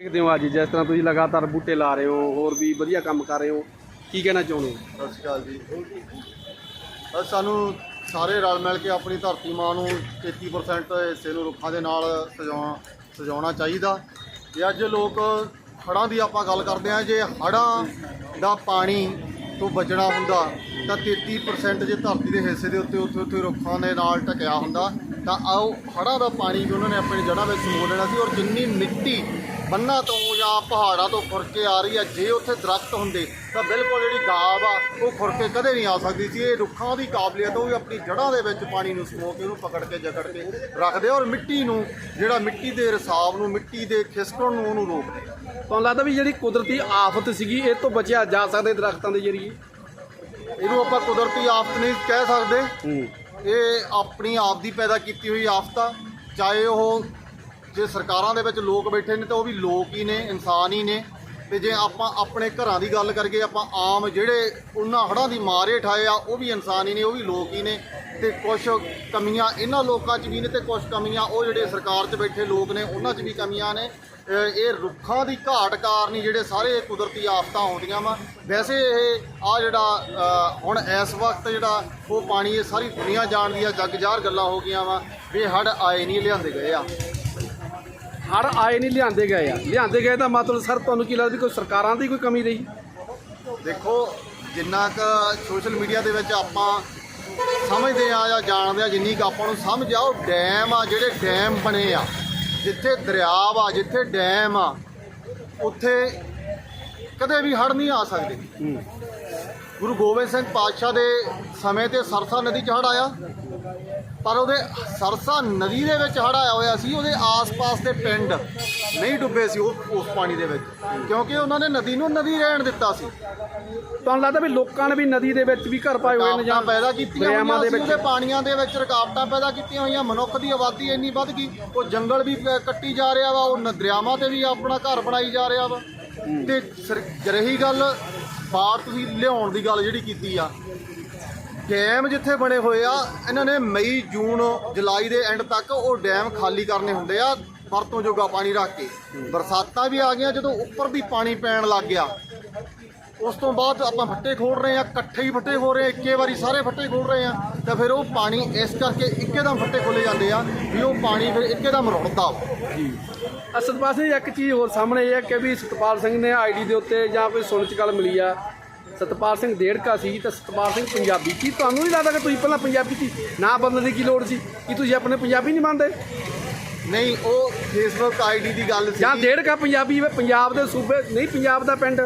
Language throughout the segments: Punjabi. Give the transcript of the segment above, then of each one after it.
ਦੇਖਦੇ ਹੋ ਅੱਜ, ਜਿਸ ਤਰ੍ਹਾਂ ਤੁਸੀਂ ਲਗਾਤਾਰ ਬੂਟੇ ਲਾ ਰਹੇ ਹੋ, ਹੋਰ ਵੀ ਵਧੀਆ ਕੰਮ ਕਰ ਰਹੇ ਹੋ, ਕੀ ਕਹਿਣਾ ਚਾਹੁੰਦੇ ਹੋ? ਸਤਿ ਸ਼੍ਰੀ ਅਕਾਲ ਜੀ। ਅ ਸਾਨੂੰ ਸਾਰੇ ਰਲ ਮਿਲ ਕੇ ਆਪਣੀ ਧਰਤੀ ਮਾਂ ਨੂੰ 33% ਹਿੱਸੇ ਨੂੰ ਰੁੱਖਾਂ ਦੇ ਨਾਲ ਸਜਾਉਣਾ ਸਜਾਉਣਾ ਚਾਹੀਦਾ। ਤੇ ਅੱਜ ਲੋਕ ਹੜ੍ਹਾਂ ਦੀ ਆਪਾਂ ਗੱਲ ਕਰਦੇ ਹਾਂ, ਜੇ ਹੜ੍ਹਾਂ ਦਾ ਪਾਣੀ ਤੋਂ ਬਚਣਾ ਹੁੰਦਾ, ਤਾਂ 33% ਜੇ ਧਰਤੀ ਦੇ ਹਿੱਸੇ ਦੇ ਉੱਤੇ ਉੱਥੇ ਉੱਥੇ ਰੁੱਖਾਂ ਦੇ ਨਾਲ ਢਕਿਆ ਹੁੰਦਾ, ਤਾਂ ਆਓ ਹੜ੍ਹਾਂ ਦਾ ਪਾਣੀ ਵੀ ਉਹਨਾਂ ਨੇ ਆਪਣੀ ਜੜ੍ਹਾਂ ਵਿੱਚ ਸਮੋ ਲੈਣਾ ਸੀ, ਔਰ ਜਿੰਨੀ ਮਿੱਟੀ ਬੰਨਾਂ ਤੋਂ ਜਾਂ ਪਹਾੜਾਂ ਤੋਂ ਖੁਰ ਕੇ ਆ ਰਹੀ ਆ ਜੇ ਉੱਥੇ ਦਰਖਤ ਹੁੰਦੇ ਤਾਂ ਬਿਲਕੁਲ ਜਿਹੜੀ ਗਾਬ ਆ ਉਹ ਖੁਰ ਕੇ ਕਦੇ ਨਹੀਂ ਆ ਸਕਦੀ ਸੀ। ਇਹ ਰੁੱਖਾਂ ਦੀ ਕਾਬਲੀਅਤ ਉਹ ਵੀ ਆਪਣੀ ਜੜ੍ਹਾਂ ਦੇ ਵਿੱਚ ਪਾਣੀ ਨੂੰ ਸਮੋ ਕੇ ਉਹਨੂੰ ਪਕੜ ਕੇ ਜਕੜ ਕੇ ਰੱਖਦੇ ਔਰ ਮਿੱਟੀ ਨੂੰ ਜਿਹੜਾ ਮਿੱਟੀ ਦੇ ਰਸਾਵ ਨੂੰ ਮਿੱਟੀ ਦੇ ਖਿਸਕਣ ਨੂੰ ਉਹਨੂੰ ਰੋਕਦੇ ਤੁਹਾਨੂੰ ਲੱਗਦਾ ਵੀ ਜਿਹੜੀ ਕੁਦਰਤੀ ਆਫਤ ਸੀਗੀ ਇਹ ਤੋਂ ਬਚਿਆ ਜਾ ਸਕਦਾ ਦਰਖਤਾਂ ਦੇ ਜ਼ਰੀਏ? ਇਹਨੂੰ ਆਪਾਂ ਕੁਦਰਤੀ ਆਫਤ ਨਹੀਂ ਕਹਿ ਸਕਦੇ। ਇਹ ਆਪਣੀ ਆਪ ਦੀ ਪੈਦਾ ਕੀਤੀ ਹੋਈ ਆਫਤ ਆ। ਚਾਹੇ ਉਹ ਜੇ ਸਰਕਾਰਾਂ ਦੇ ਵਿੱਚ ਲੋਕ ਬੈਠੇ ਨੇ ਤਾਂ ਉਹ ਵੀ ਲੋਕ ਹੀ ਨੇ, ਇਨਸਾਨ ਹੀ ਨੇ। ਤੇ ਜੇ ਆਪਾਂ ਆਪਣੇ ਘਰਾਂ ਦੀ ਗੱਲ ਕਰਕੇ ਆਪਾਂ ਆਮ ਜਿਹੜੇ ਉਹਨਾਂ ਹੜ੍ਹਾਂ ਦੀ ਮਾਰ ਹੇਠ ਆਏ ਆ, ਉਹ ਵੀ ਇਨਸਾਨ ਹੀ ਨੇ, ਉਹ ਵੀ ਲੋਕ ਹੀ ਨੇ। ਤੇ ਕੁਝ ਕਮੀਆਂ ਇਹਨਾਂ ਲੋਕਾਂ 'ਚ ਵੀ ਨੇ ਤੇ ਕੁਝ ਕਮੀਆਂ ਉਹ ਜਿਹੜੇ ਸਰਕਾਰ 'ਚ ਬੈਠੇ ਲੋਕ ਨੇ, ਉਹਨਾਂ 'ਚ ਵੀ ਕਮੀਆਂ ਨੇ। ਇਹ ਰੁੱਖਾਂ ਦੀ ਘਾਟ ਕਾਰਨ ਹੀ ਜਿਹੜੇ ਸਾਰੇ ਕੁਦਰਤੀ ਆਫਤਾਂ ਆਉਂਦੀਆਂ ਵਾ। ਵੈਸੇ ਇਹ ਆ ਜਿਹੜਾ ਹੁਣ ਇਸ ਵਕਤ ਜਿਹੜਾ ਉਹ ਪਾਣੀ ਇਹ ਸਾਰੀ ਦੁਨੀਆ ਜਾਣਦੀ ਆ ਜੱਗ ਜਾਹਰ ਗੱਲਾਂ ਹੋ ਗਈਆਂ ਵਾ ਵੀ ਇਹ ਹੜ੍ਹ ਆਏ ਨਹੀਂ, ਲਿਆਂਦੇ ਗਏ ਆ। ਹੜ ਆਏ ਨਹੀਂ ਲਿਆਂਦੇ ਗਏ ਆ। ਲਿਆਂਦੇ ਗਏ ਤਾਂ ਮਤਲਬ ਸਰ ਤੁਹਾਨੂੰ ਕੀ ਲੱਗਦਾ ਵੀ ਕੋਈ ਸਰਕਾਰਾਂ ਦੀ ਕੋਈ ਕਮੀ ਰਹੀ? ਦੇਖੋ ਜਿੰਨਾ ਕੁ ਸੋਸ਼ਲ ਮੀਡੀਆ ਦੇ ਵਿੱਚ ਆਪਾਂ ਸਮਝਦੇ ਆ ਜਾਂ ਜਾਣਦੇ ਆ ਜਿੰਨੀ ਕੁ ਆਪਾਂ ਨੂੰ ਸਮਝ ਆ ਉਹ ਡੈਮ ਆ ਜਿਹੜੇ ਡੈਮ ਬਣੇ ਆ ਜਿੱਥੇ ਦਰਿਆ ਵਾ ਜਿੱਥੇ ਡੈਮ ਆ ਉੱਥੇ ਕਦੇ ਵੀ ਹੜ੍ਹ ਨਹੀਂ ਆ ਸਕਦੇ। ਗੁਰੂ ਗੋਬਿੰਦ ਸਿੰਘ ਪਾਤਸ਼ਾਹ ਦੇ ਸਮੇਂ ਤੇ ਸਰਸਾ ਨਦੀ 'ਚ ਹੜ੍ਹ ਆਇਆ। ਪਰ ਉਹਦੇ ਸਰਸਾ ਨਦੀ ਦੇ ਵਿੱਚ ਹੜ੍ਹ ਆਇਆ ਹੋਇਆ ਸੀ ਉਹਦੇ ਆਸ-ਪਾਸ ਦੇ ਪਿੰਡ ਨਹੀਂ ਡੁੱਬੇ ਸੀ ਉਹ ਉਸ ਪਾਣੀ ਦੇ ਵਿੱਚ। ਕਿਉਂਕਿ ਉਹਨਾਂ ਨੇ ਨਦੀ ਨੂੰ ਨਦੀ ਰਹਿਣ ਦਿੱਤਾ ਸੀ। ਤੁਹਾਨੂੰ ਲੱਗਦਾ ਵੀ ਲੋਕਾਂ ਨੇ ਵੀ ਨਦੀ ਦੇ ਵਿੱਚ ਵੀ ਘਰ ਪਾਏ ਹੋਏ ਨੇ ਰੁਕਾਵਟਾਂ ਪੈਦਾ ਕੀਤੀਆਂ ਹੋਈਆਂ ਦੇ ਸੀ ਵਿੱਚ? ਉਹਦੇ ਪਾਣੀਆਂ ਦੇ ਵਿੱਚ ਰੁਕਾਵਟਾਂ ਪੈਦਾ ਕੀਤੀਆਂ ਹੋਈਆਂ ਮਨੁੱਖ ਦੀ ਆਬਾਦੀ ਇੰਨੀ ਵੱਧ ਗਈ ਉਹ ਜੰਗਲ ਵੀ ਕੱਟੀ ਜਾ ਰਿਹਾ ਵਾ ਉਹ ਨ- ਦਰਿਆਵਾਂ ਤੇ ਵੀ ਆਪਣਾ ਘਰ ਬਣਾਈ ਜਾ ਰਿਹਾ ਵਾ। ਤੇ ਸਰ- ਰਹੀ ਗੱਲ ਬਾੜ ਤੁਸੀਂ ਲਿਆਉਣ ਦੀ ਗੱਲ ਜਿਹੜੀ ਕੀਤੀ ਆ ਡੈਮ ਜਿੱਥੇ ਬਣੇ ਹੋਏ ਆ, ਇਹਨਾਂ ਨੇ ਮਈ, ਜੂਨ, ਜੁਲਾਈ ਦੇ ਐਂਡ ਤੱਕ ਉਹ ਡੈਮ ਖਾਲੀ ਕਰਨੇ ਹੁੰਦੇ ਆ, ਵਰਤੋਂ ਜੋਗਾ ਪਾਣੀ ਰੱਖ ਕੇ। ਬਰਸਾਤਾਂ ਵੀ ਆ ਗਈਆਂ, ਜਦੋਂ ਉੱਪਰ ਦੀ ਪਾਣੀ ਪੈਣ ਲੱਗ ਗਿਆ। ਉਸ ਤੋਂ ਬਾਅਦ ਆਪਾਂ ਫੱਟੇ ਖੋਲ ਰਹੇ ਆ, ਇਕੱਠੇ ਹੀ ਫੱਟੇ ਖੋਲ ਰਹੇ ਆ ਇੱਕੇ ਵਾਰੀ ਸਾਰੇ ਫੱਟੇ ਖੋਲ ਰਹੇ ਆ, ਤਾਂ ਫਿਰ ਉਹ ਪਾਣੀ ਇਸ ਕਰਕੇ ਇੱਕੇਦਮ ਫੱਟੇ ਖੋਲੇ ਜਾਂਦੇ ਆ, ਵੀ ਉਹ ਪਾਣੀ ਫਿਰ ਇੱਕੇਦਮ ਰੁੜਦਾ ਵਾ। ਜੀ। ਅਸਲ ਪਾਸੇ ਇੱਕ ਚੀਜ਼ ਹੋਰ ਸਾਹਮਣੇ ਇਹ ਹੈ ਕਿ ਵੀ ਸਤਪਾਲ ਸਿੰਘ ਨੇ ਆਈਡੀ ਦੇ ਉੱਤੇ ਜਾਂ ਕੋਈ ਸੁਣ ਗੱਲ ਮਿਲੀ ਆ ਸਤਪਾਲ ਸਿੰਘ ਡੇਢਕਾ ਸੀ ਤੇ ਸਤਪਾਲ ਸਿੰਘ ਪੰਜਾਬੀ ਕੀ ਤੁਹਾਨੂੰ ਨਹੀਂ ਲੱਗਦਾ ਕਿ ਤੁਸੀਂ ਪਹਿਲਾਂ ਪੰਜਾਬੀ ਸੀ? ਨਾ ਬਦਲਣ ਦੀ ਕੀ ਲੋੜ ਸੀ? ਕੀ ਤੁਸੀਂ ਆਪਣੇ ਪੰਜਾਬੀ ਨਹੀਂ ਮੰਨਦੇ? ਨਹੀਂ ਉਹ ਫੇਸਬੁੱਕ ਆਈਡੀ ਦੀ ਗੱਲ ਸੀ। ਜਾਂ ਡੇਢਕਾ ਪੰਜਾਬੀ ਵੇ ਪੰਜਾਬ ਦੇ ਸੂਬੇ ਨਹੀਂ ਪੰਜਾਬ ਦਾ ਪਿੰਡ।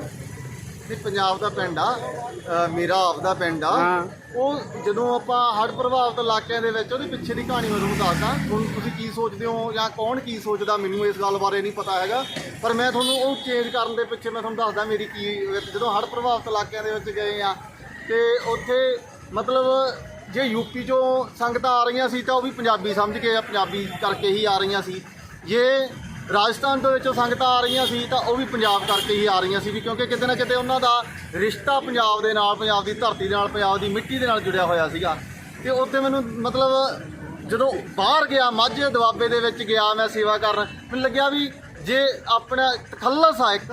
ਕਿ ਪੰਜਾਬ ਦਾ ਪਿੰਡ ਆ ਅ, ਮੇਰਾ ਆਪਦਾ ਪਿੰਡ ਆ। ਹਾਂ। ਉਹ ਜਦੋਂ ਆਪਾਂ ਹੜ੍ਹ ਪ੍ਰਭਾਵਿਤ ਇਲਾਕਿਆਂ ਦੇ ਵਿੱਚ ਉਹਦੇ ਪਿੱਛੇ ਦੀ ਕਹਾਣੀ ਮੈਂ ਤੁਹਾਨੂੰ ਦੱਸਦਾ। ਹੁਣ ਤੁਸੀਂ ਕੀ ਸੋਚਦੇ ਹੋ ਜਾਂ ਕੌਣ ਕੀ ਸੋਚਦਾ ਮੈਨੂੰ ਇਸ ਗੱਲ ਬਾਰੇ ਨਹੀਂ ਪਤਾ ਹੈਗਾ। ਪਰ ਮੈਂ ਤੁਹਾਨੂੰ ਉਹ ਚੇਂਜ ਕਰਨ ਦੇ ਪਿੱਛੇ ਮੈਂ ਤੁਹਾਨੂੰ ਦੱਸਦਾ ਮੇਰੀ ਕੀ ਜਦੋਂ ਹੜ੍ਹ ਪ੍ਰਭਾਵਿਤ ਇਲਾਕਿਆਂ ਦੇ ਵਿੱਚ ਗਏ ਆ ਤੇ ਉੱਥੇ ਮਤਲਬ ਜੇ ਯੂਪੀ ਚੋਂ ਸੰਗਤਾਂ ਆ ਰਹੀਆਂ ਸੀ ਤਾਂ ਉਹ ਵੀ ਪੰਜਾਬੀ ਸਮਝ ਕੇ ਜਾਂ ਪੰਜਾਬੀ ਕਰਕੇ ਹੀ ਆ ਰਹੀਆਂ ਸੀ। ਜੇ ਰਾਜਸਥਾਨ ਦੇ ਵਿੱਚੋਂ ਸੰਗਤਾਂ ਆ ਰਹੀਆਂ ਸੀ ਤਾਂ ਉਹ ਵੀ ਪੰਜਾਬ ਕਰਕੇ ਹੀ ਆ ਰਹੀਆਂ ਸੀ ਵੀ ਕਿਉਂਕਿ ਕਿਤੇ ਨਾ ਕਿਤੇ ਉਹਨਾਂ ਦਾ ਰਿਸ਼ਤਾ ਪੰਜਾਬ ਦੇ ਨਾਲ, ਪੰਜਾਬ ਦੀ ਧਰਤੀ ਦੇ ਨਾਲ, ਪੰਜਾਬ ਦੀ ਮਿੱਟੀ ਦੇ ਨਾਲ ਜੁੜਿਆ ਹੋਇਆ ਸੀਗਾ। ਤੇ ਉੱਥੇ ਮੈਨੂੰ ਮਤਲਬ ਜਦੋਂ ਬਾਹਰ ਗਿਆ, ਮਾਝੇ ਦੁਆਬੇ ਦੇ ਵਿੱਚ ਗਿਆ ਮੈਂ ਸੇਵਾ ਕਰਨ, ਮੈਨੂੰ ਲੱਗਿਆ ਵੀ ਜੇ ਆਪਣਾ ਤਖੱਲਸ ਆ ਇੱਕ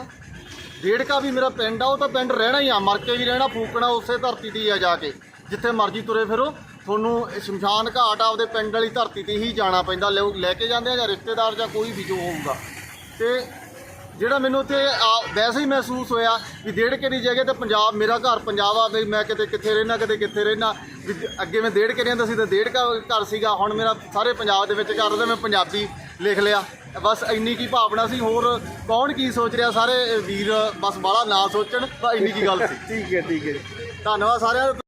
ਡੇਢਕਾ ਵੀ ਮੇਰਾ ਪਿੰਡ ਆ, ਉਹ ਤਾਂ ਪਿੰਡ ਰਹਿਣਾ ਹੀ ਆ, ਮਰ ਕੇ ਵੀ ਰਹਿਣਾ, ਫੂਕਣਾ, ਉਸੇ ਧਰਤੀ ਤੇ ਹੀ ਆ ਜਾ ਕੇ। ਜਿੱਥੇ ਮਰਜ਼ੀ ਤੁਰੇ ਫਿਰੋ। ਤੁਹਾਨੂੰ ਇਹ ਸ਼ਮਸ਼ਾਨ ਘਾਟ ਆਪਦੇ ਪਿੰਡ ਵਾਲੀ ਧਰਤੀ ਤੇ ਹੀ ਜਾਣਾ ਪੈਂਦਾ। ਲੋਕ ਲੈ ਕੇ ਜਾਂਦੇ ਆ ਜਾਂ ਰਿਸ਼ਤੇਦਾਰ ਜਾਂ ਕੋਈ ਵੀ ਜੋ ਹੋਊਗਾ। ਤੇ ਜਿਹੜਾ ਮੈਨੂੰ ਉੱਥੇ ਆ- ਵੈਸੇ ਹੀ ਮਹਿਸੂਸ ਹੋਇਆ ਵੀ ਡੇਢਕੇ ਦੀ ਜਗ੍ਹਾ ਤੇ ਪੰਜਾਬ ਮੇਰਾ ਘਰ ਪੰਜਾਬ ਆ ਵੀ ਮੈਂ ਕਿਤੇ ਕਿੱਥੇ ਰਹਿਣਾ ਕਿਤੇ ਕਿੱਥੇ ਰਹਿਣਾ ਵੀ ਅੱਗੇ ਮੈਂ ਡੇਢਕੇ ਰਹਿੰਦਾ ਸੀ ਤਾਂ ਡੇਢਕਾ ਘਰ ਸੀਗਾ। ਹੁਣ ਮੇਰਾ ਸਾਰੇ ਪੰਜਾਬ ਦੇ ਵਿੱਚ ਘਰ ਮੈਂ ਪੰਜਾਬੀ ਲਿਖ ਲਿਆ। ਬਸ ਇੰਨੀ ਕੀ ਭਾਵਨਾ ਸੀ। ਹੋਰ ਕੌਣ ਕੀ ਸੋਚ ਰਿਹਾ? ਸਾਰੇ ਵੀਰ ਬਸ ਬਾਹਲਾ ਨਾ ਸੋਚਣ ਤਾਂ ਇੰਨੀ ਕੀ ਗੱਲ ਸੀ। ਠੀਕ ਹੈ ਠੀਕ ਹੈ। ਧੰਨਵਾਦ ਸਾਰਿਆਂ